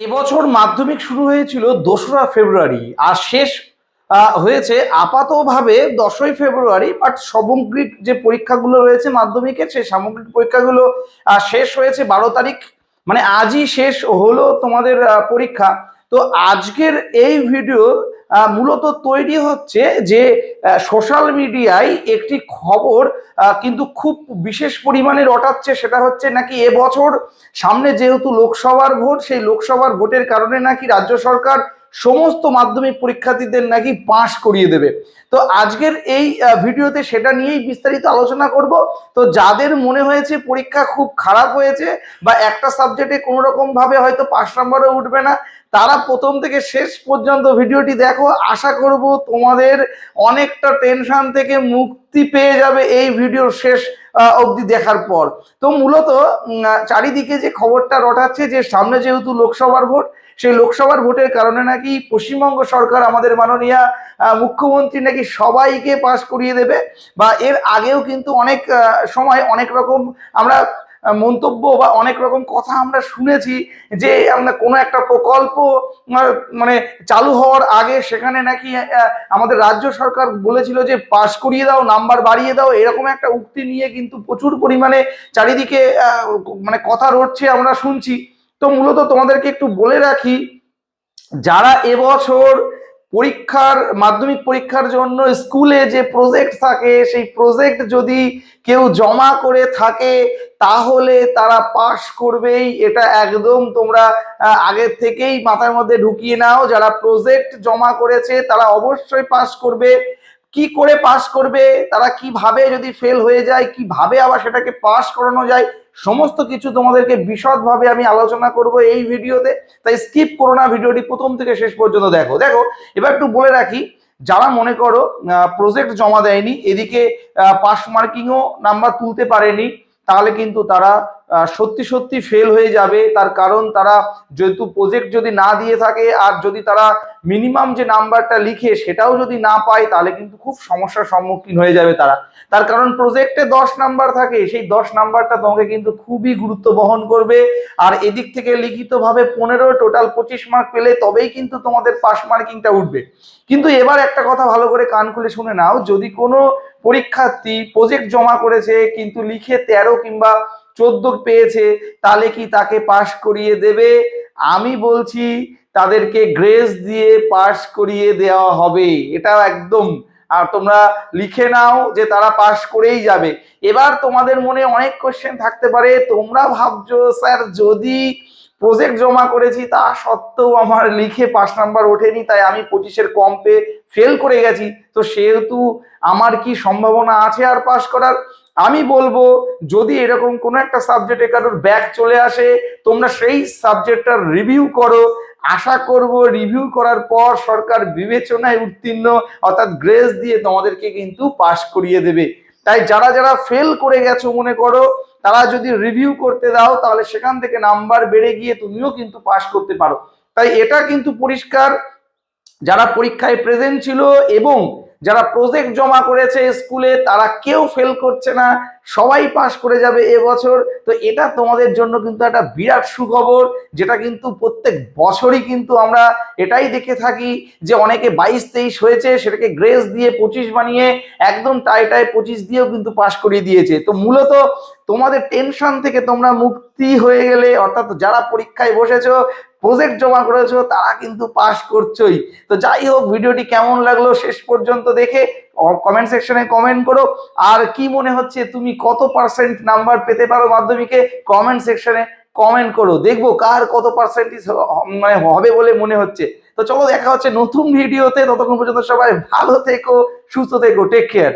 এবছর মাধ্যমিক শুরু হয়েছিল দোসরা ফেব্রুয়ারি, আর শেষ হয়েছে আপাতভাবে দশই ফেব্রুয়ারি বাট সামগ্রিক যে পরীক্ষাগুলো রয়েছে মাধ্যমিকের, সেই সামগ্রিক পরীক্ষাগুলো শেষ হয়েছে বারো তারিখ মানে আজই শেষ হলো তোমাদের পরীক্ষা। তো আজকের এই ভিডিও মূলত তৈরি হচ্ছে যে সোশ্যাল মিডিয়ায় একটি খবর কিন্তু খুব বিশেষ পরিমাণে রটাচ্ছে, সেটা হচ্ছে নাকি এবছর সামনে যেহেতু লোকসভার ভোট, সেই লোকসভার ভোটের কারণে নাকি রাজ্য সরকার সমস্ত মাধ্যমিক পরীক্ষার্থীদের নাকি পাশ করিয়ে দেবে। তো আজকের এই ভিডিওতে সেটা নিয়েই বিস্তারিত আলোচনা করব। তো যাদের মনে হয়েছে পরীক্ষা খুব খারাপ হয়েছে বা একটা সাবজেক্টে কোনো রকম ভাবে হয়তো পাঁচ নম্বরে উঠবে না, তারা প্রথম থেকে শেষ পর্যন্ত ভিডিওটি দেখো। আশা করব তোমাদের অনেকটা টেনশন থেকে মুক্তি পেয়ে যাবে এই ভিডিওর শেষ অবধি দেখার পর। তো মূলত চারিদিকে যে খবরটা রটাচ্ছে, যে সামনে যেহেতু লোকসভার ভোট, সেই লোকসভার ভোটের কারণে নাকি পশ্চিমবঙ্গ সরকার আমাদের মাননীয় মুখ্যমন্ত্রী নাকি সবাইকে পাশ করিয়ে দেবে বা এর আগেও কিন্তু অনেক সময় অনেক রকম আমরা মন্তব্য বা অনেক রকম কথা আমরা শুনেছি যে, আমরা কোনো একটা প্রকল্প মানে চালু হওয়ার আগে সেখানে নাকি আমাদের রাজ্য সরকার বলেছিল যে, পাশ করিয়ে দাও, নাম্বার বাড়িয়ে দাও। এরকম একটা উক্তি নিয়ে কিন্তু প্রচুর পরিমাণে চারিদিকে মানে কথা রটছে আমরা শুনছি। তো মূলত তোমাদেরকে একটু বলে রাখি, যারা এবছর পরীক্ষার, মাধ্যমিক পরীক্ষার জন্য স্কুলে যে প্রজেক্ট থাকে, সেই প্রজেক্ট যদি কেউ জমা করে থাকে, তাহলে তারা পাশ করবেই। এটা একদম তোমরা আগের থেকেই মাথার মধ্যে ঢুকিয়ে নাও। যারা প্রজেক্ট জমা করেছে, তারা অবশ্যই পাশ করবে। কি করে পাশ করবে, তারা কীভাবে যদি ফেল হয়ে যায়, কীভাবে আবার সেটাকে পাশ করানো যায়, সমস্ত কিছু তোমাদেরকে বিশদভাবে আমি আলোচনা করব এই ভিডিওতে। তাই স্কিপ করো না, ভিডিওটি প্রথম থেকে শেষ পর্যন্ত দেখো। দেখো, এবার একটু বলে রাখি, যারা মনে করো প্রজেক্ট জমা দেয়নি, এদিকে পাস মার্কিংও নাম্বার তুলতে পারেনি, তাহলে কিন্তু তারা সত্যি সত্যি ফেল হয়ে যাবে। তার কারণ তারা যেহেতু প্রজেক্ট যদি না দিয়ে থাকে আর যদি তারা মিনিমাম যে নাম্বারটা লিখে সেটাও যদি না পায়, তাহলে কিন্তু খুব সমস্যার সম্মুখীন হয়ে যাবে তারা। তার কারণ প্রজেক্টে দশ নাম্বার থাকে, সেই দশ নাম্বারটা তোমাকে কিন্তু খুবই গুরুত্ব বহন করবে। আর এদিক থেকে লিখিতভাবে পনেরো টোটাল পঁচিশ মার্ক পেলে তবেই কিন্তু তোমাদের পাস মার্কিংটা উঠবে। কিন্তু এবার একটা কথা ভালো করে কান খুলে শুনে নাও, যদি কোনো পরীক্ষার্থী প্রজেক্ট জমা করেছে, কিন্তু লিখে তেরো কিংবা চোদ্দ পেয়েছে, তাহলে কি তাকে পাশ করিয়ে দেবে? আমি বলছি তাদেরকে গ্রেস দিয়ে পাশ করিয়ে দেওয়া হবে। এটা একদম। আর তোমরা লিখে নাও যে তারা পাশ করেই যাবে। এবার তোমাদের মনে অনেক কোশ্চেন থাকতে পারে। তোমরা ভাবছ, স্যার, যদি প্রজেক্ট জমা করেছি, তা সত্ত্বেও আমার লিখে পাঁচ নাম্বার ওঠেনি, তাই আমি পঁচিশের কম পেয়ে ফেল করে গেছি। তো সেহেতু আমার কি সম্ভাবনা আছে আর পাশ করার? আমি বলব, যদি এরকম কোনো একটা সাবজেক্টে কারোর ব্যাক চলে আসে, তোমরা সেই সাবজেক্টটার রিভিউ করো। আশা করব রিভিউ করার পর সরকার বিবেচনায় উত্তীর্ণ, অর্থাৎ গ্রেস দিয়ে তোমাদেরকে কিন্তু পাশ করিয়ে দেবে। তাই যারা যারা ফেল করে গেছো, মনে করো, তারা যদি রিভিউ করতে দাও, তাহলে সেখান থেকে নাম্বার বেড়ে গিয়ে তুমিও কিন্তু পাশ করতে পারো। তাই এটা কিন্তু পরিষ্কার, যারা পরীক্ষায় প্রেজেন্ট ছিল এবং যারা প্রজেক্ট জমা করেছে স্কুলে তারা কেউ ফেল করছে না, সবাই পাশ করে যাবে এবছর। তো এটা তোমাদের জন্য কিন্তু একটা বিরাট সুখবর, যেটা কিন্তু প্রত্যেক বছরই কিন্তু আমরা এটাই দেখে থাকি যে অনেকে বাইশ তেইশ হয়েছে, সেটাকে গ্রেস দিয়ে পঁচিশ বানিয়ে একদম টাই টাই পঁচিশ দিয়েও কিন্তু পাশ করিয়ে দিয়েছে। তো মূলত তোমাদের টেনশন থেকে তোমরা মুক্তি হয়ে গেলে, অর্থাৎ যারা পরীক্ষায় বসেছো প্রজেক্ট জমা করেছ, তারা কিন্তু পাস করছোই। তো যাই হোক, ভিডিওটি কেমন লাগল শেষ পর্যন্ত দেখে কমেন্ট সেকশনে কমেন্ট করো। আর কি মনে হচ্ছে, তুমি কত পার্সেন্ট নাম্বার পেতে পারো মাধ্যমিকে কমেন্ট সেকশনে কমেন্ট করো। দেখব কার কত পার্সেন্টেজ মানে হবে বলে মনে হচ্ছে। তো চলো, দেখা হচ্ছে নতুন ভিডিওতে ততক্ষণ পর্যন্ত সবাই ভালো থেকো, সুস্থ থেকো টেক কেয়ার